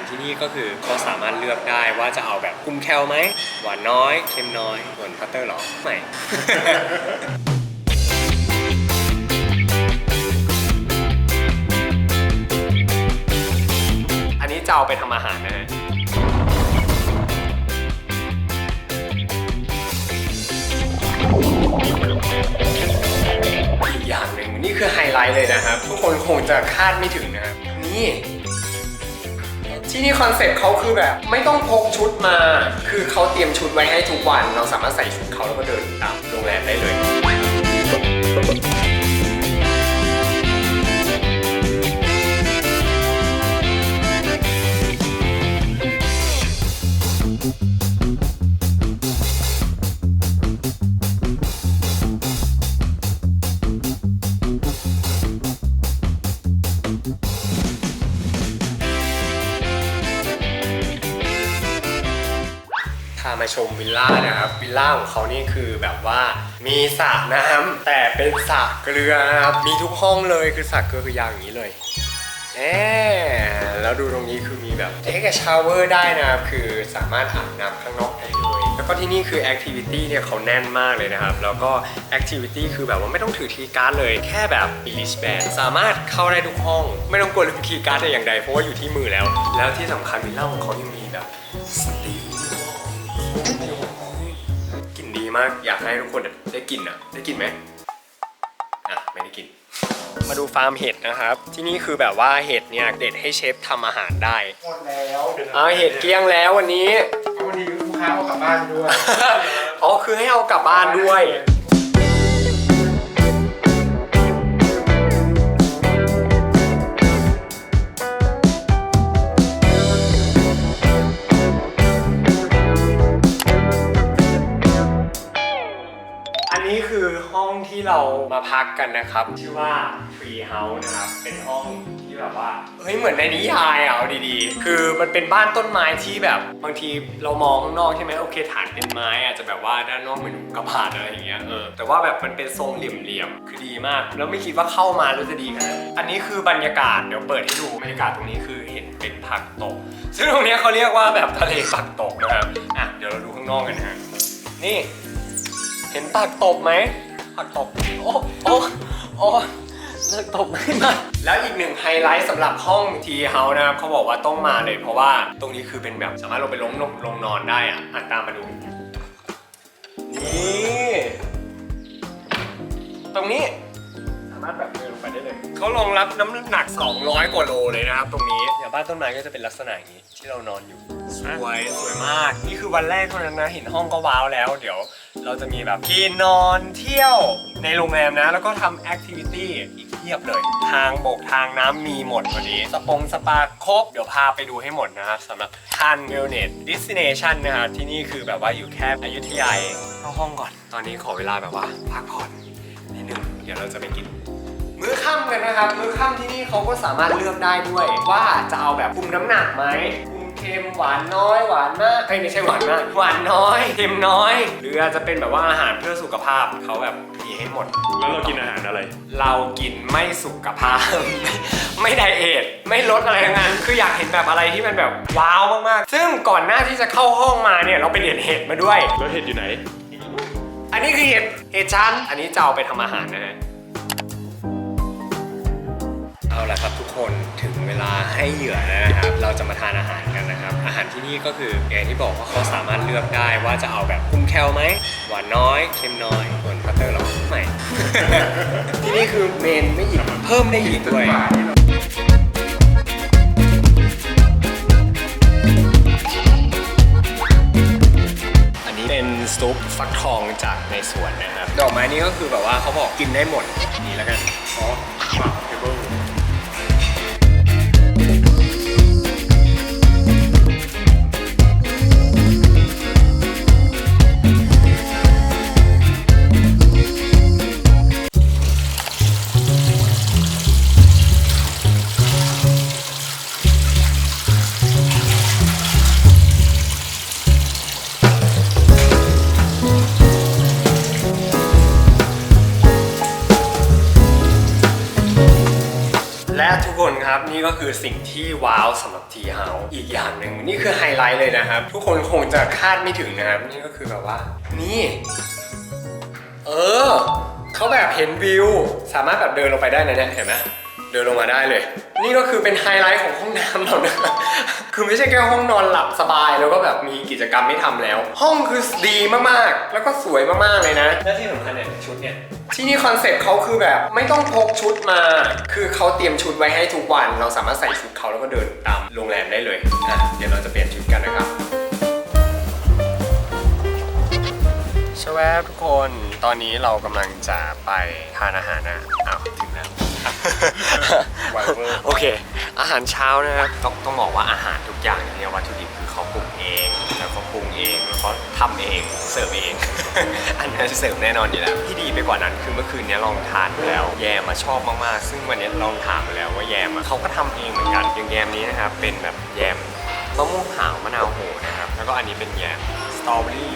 ารที่นี่ก็คือเขาสามารถเลือกได้ว่าจะเอาแบบคุ้มแคลไหมหวานน้อยเค็มน้อยส่วนพัตเตอร์หรอไม่อันนี้จะเอาไปทำอาหารนะฮะอีกอย่างหนึ่งนี่คือไฮไลท์เลยนะครับ ทุกคนคงจะคาดไม่ถึงนะครับนี่ ที่นี่คอนเซ็ปต์เขาคือแบบ ไม่ต้องพกชุดมา คือเขาเตรียมชุดไว้ให้ทุกวัน เราสามารถใส่ชุดเขาแล้วก็เดินตามโรงแรมได้เลย ชมวิลล่านะครับวิลล่าของเขานี่คือแบบว่ามีสระน้ำแต่เป็นสระเกลือนะครับมีทุกห้องเลยคือสระเกลือคือยาวอย่างนี้เลยแหมแล้วดูตรงนี้คือมีแบบเทคชาวเวอร์ได้นะครับคือสามารถอาบน้ำข้างนอกได้เลย แล้วก็ที่นี่คือแอคทิวิตี้เนี่ยเขาแน่นมากเลยนะครับ แล้วก็แอคทิวิตี้คือแบบว่าไม่ต้องถือทีย์การ์ดเลย แค่แบบมีลิสแบนสามารถเข้าได้ทุกห้อง ไม่ต้องกลัวลืมคีย์การ์ดแต่อย่างใดเพราะว่าอยู่ที่มือแล้ว แล้วที่สำคัญวิลล่าของเขายังมีแบบสตี กลิ่นดีมากอยากให้ทุกคนได้กลิ่นอะ ได้กลิ่นไหมอะไม่ได้กลิ่นมาดูฟาร์มเห็ดนะครับ ที่นี่คือแบบว่าเห็ดเนี่ยเด็ดให้เชฟทำอาหารได้หมดแล้วเอาเห็ดเกลี้ยงแล้ววันนี้ วันนี้ลูกค้าเอากลับบ้านด้วย อ๋อคือให้เอากลับบ้านด้วย มาพักกันนะครับ ชื่อว่า Tree House นะครับ เป็นห้องที่แบบว่า เฮ้ย เหมือนในนิยายอะเอาดีๆ คือมันเป็นบ้านต้นไม้ที่แบบบางทีเรามองข้างนอกใช่ไหมโอเคฐานเป็นไม้อาจจะแบบว่าด้านนอกเหมือนกระพาดอะไรอย่างเงี้ยเออแต่ว่าแบบมันเป็นทรงเหลี่ยมๆคือดีมาก แล้วไม่คิดว่าเข้ามาแล้วจะดีขนาดนี้อันนี้คือบรรยากาศเดี๋ยวเปิดให้ดูบรรยากาศตรงนี้คือเห็นเป็นผักตก ซึ่งตรงเนี้ยเขาเรียกว่าแบบทะเลผักตกนะครับอะเดี๋ยวเราดูข้างนอกกันนะฮะนี่ เห็นผักตบไหม ผักตบโอ้โอ้โอ้เลิกตบไม่มาแล้วอีกหนึ่งไฮไลท์สำหรับห้องทีเฮานะครับเขาบอกว่าต้องมาเลย เพราะว่าตรงนี้คือเป็นแบบสามารถลงไปลงลงลงนอนได้อะอะตามมาดู นี่ ตรงนี้ามารถแบบเดินลงไปได้เลย เขารองรับน้ำหนัก 200 กว่าโลเลยนะครับตรงนี้เดี๋ยวบ้านต้นไม้ก็จะเป็นลักษณะอย่างนี้ที่เรานอนอยู่ สวยสวยมาก นี่คือวันแรกเท่านั้นนะ เห็นห้องก็ว้าวแล้ว เดี๋ยวเราจะมีแบบกินนอนเที่ยวในโรงแรมนะ แล้วก็ทำแอคทิวิตี้อีกเพียบเลย ทางบกทางน้ำมีหมดวันนี้สปงสปาครบ เดี๋ยวพาไปดูให้หมดนะครับสำหรับทันเวลเนสดิส i เนชันนะครับที่นี่คือแบบว่าอยู่แค่อยุธยาเองเข้าห้องก่อน ตอนนี้ขอเวลาแบบว่าพักผ่อนนิดนึงเดี๋ยวเราจะไปกิน มื้อค่ำกันนะครับ มื้อค่ำที่นี่เขาก็สามารถเลือกได้ด้วย ว่าจะเอาแบบคุมน้ำหนักไหมคุมเค็มหวานน้อยหวานมากเอ้ยไม่ใช่หวานมากหวานน้อยเค็มน้อย หรืออาจจะเป็นแบบว่าอาหารเพื่อสุขภาพเขาแบบมีให้หมด แล้วเรากินอาหารอะไร เรากินไม่สุขภาพ ไม่ไดเอทไม่ลดอะไรทั้งนั้นคืออยากเห็นแบบอะไรที่มันแบบว้าวมากๆ ซึ่งก่อนหน้าที่จะเข้าห้องมาเนี่ยเราไปเรียนเห็ดมาด้วย แล้วเห็ดอยู่ไหน อันนี้คือเห็ดเห็ดชั้น อันนี้จะเอาไปทำอาหารนะฮะ เอาละครับทุกคนถึงเวลาให้เหยื่อแล้วนะครับ เราจะมาทานอาหารกันนะครับ อาหารที่นี่ก็คืออย่างที่บอกว่าเขาสามารถเลือกได้ว่าจะเอาแบบคุมแคลไหมหวานน้อยเค็มน้อยส่วนพัตเตอร์หรอไม่ ที่นี่คือเมนไม่หยิบเพิ่มได้อีกด้วยอันนี้เป็นซุปฟักทองจากในสวนนะครับ ดอกไม้นี้ก็คือแบบว่าเขาบอกกินได้หมดนี่แล้วกันอ๋อว้าวเทเบิล นี่ก็คือสิ่งที่ว้าวสำหรับทีเฮาอีกอย่างหนึ่งนี่คือไฮไลท์เลยนะครับ ทุกคนคงจะคาดไม่ถึงนะครับ นี่ก็คือแบบว่า นี่ เออเขาแบบเห็นวิว สามารถแบบเดินลงไปได้นะเนี่ยเห็นไหม เดินลงมาได้เลย นี่ก็คือเป็นไฮไลท์ของห้องน้ำเรานะคือไม่ใช่แค่ห้องนอนหลับสบายแล้วก็แบบมีกิจกรรมไม่ทำแล้ว ห้องคือดีมากๆ แล้วก็สวยมากๆเลยนะ และที่สำคัญเนี่ยชุดเนี่ยที่นี่คอนเซ็ปต์เขาคือแบบไม่ต้องพกชุดมา คือเขาเตรียมชุดไว้ให้ทุกวัน เราสามารถใส่ชุดเขาแล้วก็เดินตามโรงแรมได้เลยอะเดี๋ยวเราจะเปลี่ยนชุดกันนะครับชวบทุกคน ตอนนี้เรากำลังจะไปทานอาหารนะอ้าวถึงแล้ว ไวเวอร์ โอเค อาหารเช้านะครับต้องต้องบอกว่าอาหารทุกอย่างเนี่ยวัตถุดิบคือเขาปรุงเองแล้วก็ปรุงเองแล้วเขาทำเองเสิร์ฟเอง อันนี้เสิร์ฟแน่นอนอยู่แล้วที่ดีไปกว่านั้นคือเมื่อคืนเนี้ยลองทานไปแล้วแยมมาชอบมากๆ ซึ่งวันนี้ลองถามไปแล้วว่าแยมอะเขาก็ทำเองเหมือนกันอย่างแยมนี้นะครับเป็นแบบแยมมะม่วงหาวมะนาวโหนะครับแล้วก็อันนี้เป็นแยมสตรอเบอรี่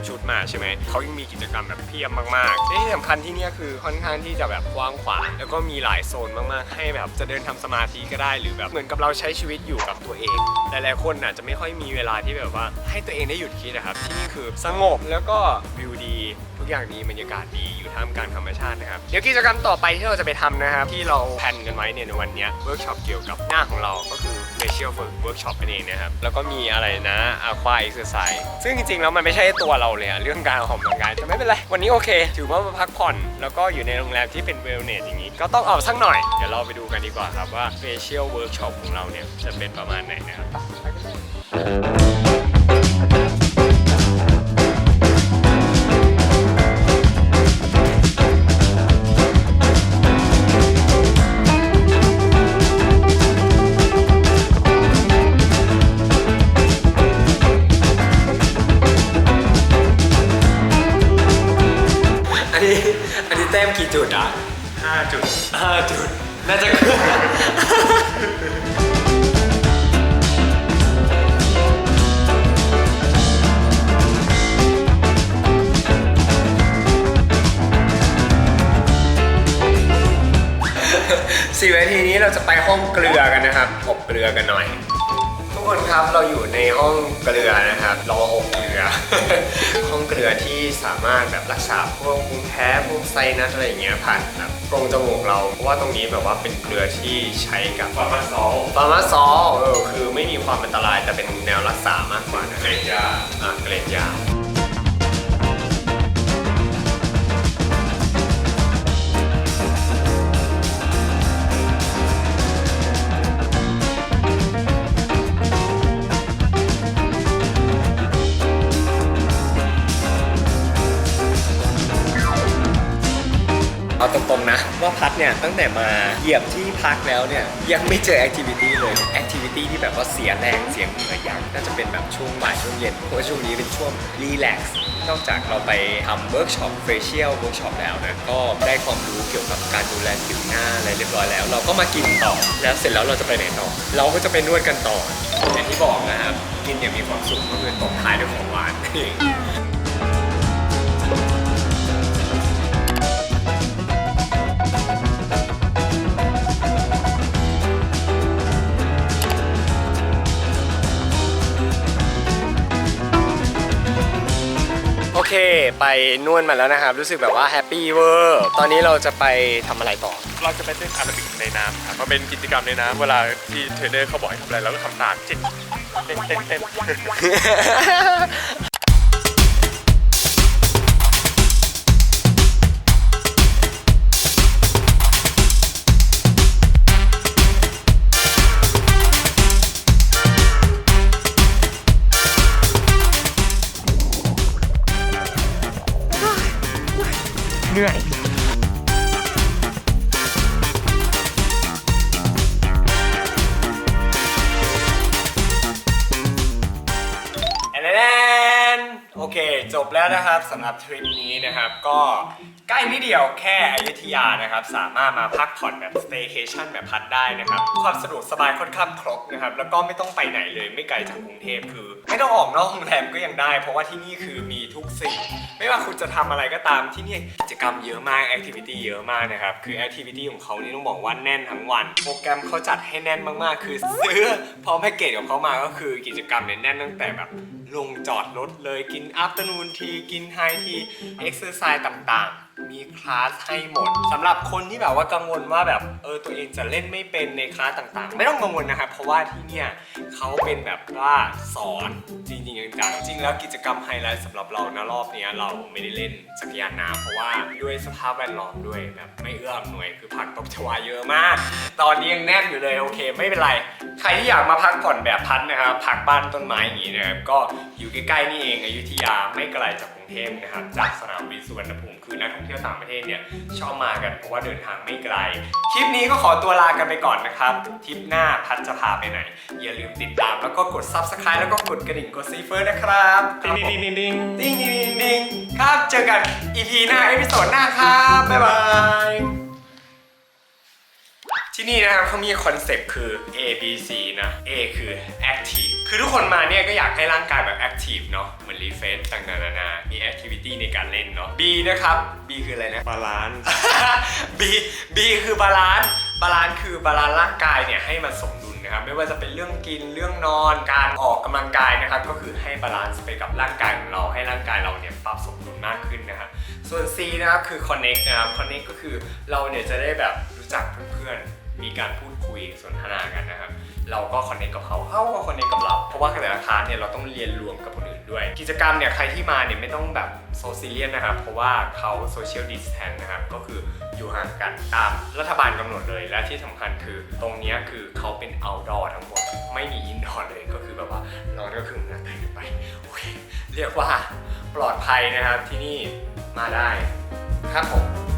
เตรียมชุดมาใช่ไหมเขายังมีกิจกรรมแบบเพียบมากๆและที่สำคัญที่เนี่ยคือค่อนข้างที่จะแบบกว้างขวางแล้วก็มีหลายโซนมากๆ ให้แบบจะเดินทำสมาธิก็ได้หรือแบบเหมือนกับเราใช้ชีวิตอยู่กับตัวเองหลายๆคนอาจจะไม่ค่อยมีเวลาที่แบบว่าให้ตัวเองได้หยุดคิดนะครับที่นี่คือสงบแล้วก็วิวดีทุกอย่างดีบรรยากาศดีอยู่ท่ามกลางธรรมชาตินะครับเดี๋ยวกิจกรรมต่อไปที่เราจะไปทำนะครับที่เราแพนกันไว้เนี่ยในวันนี้เวิร์กช็อปเกี่ยวกับหน้าของเราก็คือ facial workshop นั่นเองนะครับ แล้วก็มีอะไรนะ aqua exercise ซึ่งจริงๆ แล้วมันไม่ใช่ตัวเราเลยอะเรื่องการออกกำลังกายแต่ไม่เป็นไร วันนี้โอเค ถือว่ามาพักผ่อน แล้วก็อยู่ในโรงแรมที่เป็นเวลเนสอย่างนี้ ก็ต้องออกสักหน่อย เดี๋ยวเราไปดูกันดีกว่าครับว่า facial workshop ของเราเนี่ยจะเป็นประมาณไหนนะครับ นาทีนี้เราจะไปห้องเกลือกันนะครับอบเกลือกันหน่อย ทุกคนครับเราอยู่ในห้องเกลือนะครับรออบเกลือ ห้องเกลือที่สามารถแบบรักษาพวกภูมิแพ้พวกไซนัสอะไรอย่างเงี้ยผ่านแบบโพรงจมูกเราเพราะว่าตรงนี้แบบว่าเป็นเกลือที่ใช้กับฟาร์มาซอลฟาร์มาซอลเออคือไม่มีความอันตรายแต่เป็นแนวรักษามากกว่านะเกรดยาอะเกรดยา รงนะ ว่าพัดเนี่ยตั้งแต่มาเหยียบที่พักแล้วเนี่ยยังไม่เจอแอคทิวิตี้เลยแอคทิวิตี้ที่แบบว่าเสียแรงเสียงเหงื่ออย่างน่าจะเป็นแบบช่วงบ่ายช่วงเย็นเพราะว่าช่วงนี้เป็นช่วงรีแลกซ์นอกจากเราไปทำเวิร์กช็อปเฟเชียลเวิร์กช็อปแล้วนะก็ได้ความรู้เกี่ยวกับการดูแลผิวหน้าอะไรเรียบร้อยแล้ว เราก็มากินต่อแล้วเสร็จแล้วเราจะไปไหนต่อ เราก็จะไปนวดกันต่ออย่างที่บอกนะครับกินอย่างมีความสุขก็คือตบท้ายด้วยของหวาน เคไปนวดมาแล้วนะครับ รู้สึกแบบว่าแฮปปี้เวอร์ตอนนี้เราจะไปทำอะไรต่อ เราจะไปเต้นอาราบิกในน้ำครับมันเป็นกิจกรรมในน้ำเวลาที่เทรนเนอร์เขาบอกให้ทำอะไรเราก็ทำตามเจ็ดเต้นเต้นเต้นื่อยแอนแอนโอเค จบแล้วนะครับสำหรับทริปนี้นะครับ ก็ใกล้นิดเดียวแค่อยุธยานะครับ สามารถมาพักผ่อนแบบสเตชันแบบพัดได้นะครับ ความสะดวกสบายค่อนข้างครบนะครับ แล้วก็ไม่ต้องไปไหนเลยไม่ไกลจากกรุงเทพคือ ไม่ต้องออกนอกโรงแรมก็ยังได้ เพราะว่าที่นี่คือมี ทุกสิ่ง ไม่ว่าคุณจะทำอะไรก็ตามที่นี่กิจกรรมเยอะมากแอคทิวิตี้เยอะมากนะครับ คือแอคทิวิตี้ของเขานี่ต้องบอกว่าแน่นทั้งวัน โปรแกรมเขาจัดให้แน่นมากๆ คือซื้อพร้อมแพ็กเกจของเขามาก็คือกิจกรรมเนี่ยแน่นตั้งแต่แบบลงจอดรถเลยกินอัฟเตอร์นูนทีกินไฮทีเอ็กซ์ไซส์ต่างๆ มีคลาสให้หมดสำหรับคนที่แบบว่ากังวลว่าแบบเออตัวเองจะเล่นไม่เป็นในคลาสต่างๆ ไม่ต้องกังวลนะครับเพราะว่าที่เนี่ยเขาเป็นแบบว่าสอนจริงๆจังๆจริงแล้วกิจกรรมไฮไลท์สำหรับเรานะรอบนี้เราไม่ได้เล่นจักรยานน้ำเพราะว่าด้วยสภาพแวดล้อมด้วยแบบไม่เอื้ออำนวยคือผักตบชวาเยอะมาก ตอนนี้ยังแน่นอยู่เลยโอเค ไม่เป็นไรใครที่อยากมาพักผ่อนแบบพัดนะครับพักบ้านต้นไม้อย่างนี้นะครับก็อยู่ใกล้ๆนี่เองอยุธยาไม่ไกลจากกรุงเทพนะครับจากสนามบินสุวรรณภูมิ คือนักท่องเที่ยวต่างประเทศเนี่ยชอบมากันเพราะว่าเดินทางไม่ไกล คลิปนี้ก็ขอตัวลากันไปก่อนนะครับทริปหน้าพัดจะพาไปไหน อย่าลืมติดตามแล้วก็กด subscribe แล้วก็กดกระดิ่งกดซีเฟิร์นะครับดิ้งดิ้งดิ้งดิ้งดิ้งดิ้งดิ้งดิ้งครับเจอกัน EP หน้าเอพิโซดหน้าครับบ๊ายบายที่นี่นะครับเขามีคอนเซปต์คือ A B C นะ A คือ active คือทุกคนมาเนี่ยก็อยากให้ร่างกายแบบ active เนาะเหมือนรีเฟซต่างๆนานา มี activity ในการเล่นเนาะ B นะครับ B คืออะไรนะ บาลานซ์ B B คือบาลานซ์ บาลานซ์คือบาลานซ์ร่างกายเนี่ยให้มันสมดุลนะครับไม่ว่าจะเป็นเรื่องกินเรื่องนอนการออกกำลังกายนะครับก็คือให้บาลานซ์ไปกับร่างกายของเราให้ร่างกายเราเนี่ยปรับสมดุลมากขึ้นนะครับส่วน C นะครับคือ connect นะครับ connect ก็คือเราเนี่ยจะได้แบบรู้จักเพื่อนๆมีการพูดคุยสนทนากันนะครับ เราก็ connect กับเขาเขาก็ connect กับเรา เพราะว่าแต่ละคลาสเนี่ยเราต้องเรียนรวมกับคนอื่นด้วย กิจกรรมเนี่ยใครที่มาเนี่ยไม่ต้องแบบโซเชียลนะครับ เพราะว่าเขา social distance นะครับ ก็คืออยู่ห่างกันตามรัฐบาลกำหนดเลย และที่สำคัญคือตรงนี้คือเขาเป็น outdoor ทั้งหมด ไม่มี indoor เลย ก็คือแบบว่าเราก็คือเหงื่อแตกไป โอเค เรียกว่าปลอดภัยนะครับที่นี่มาได้ครับผม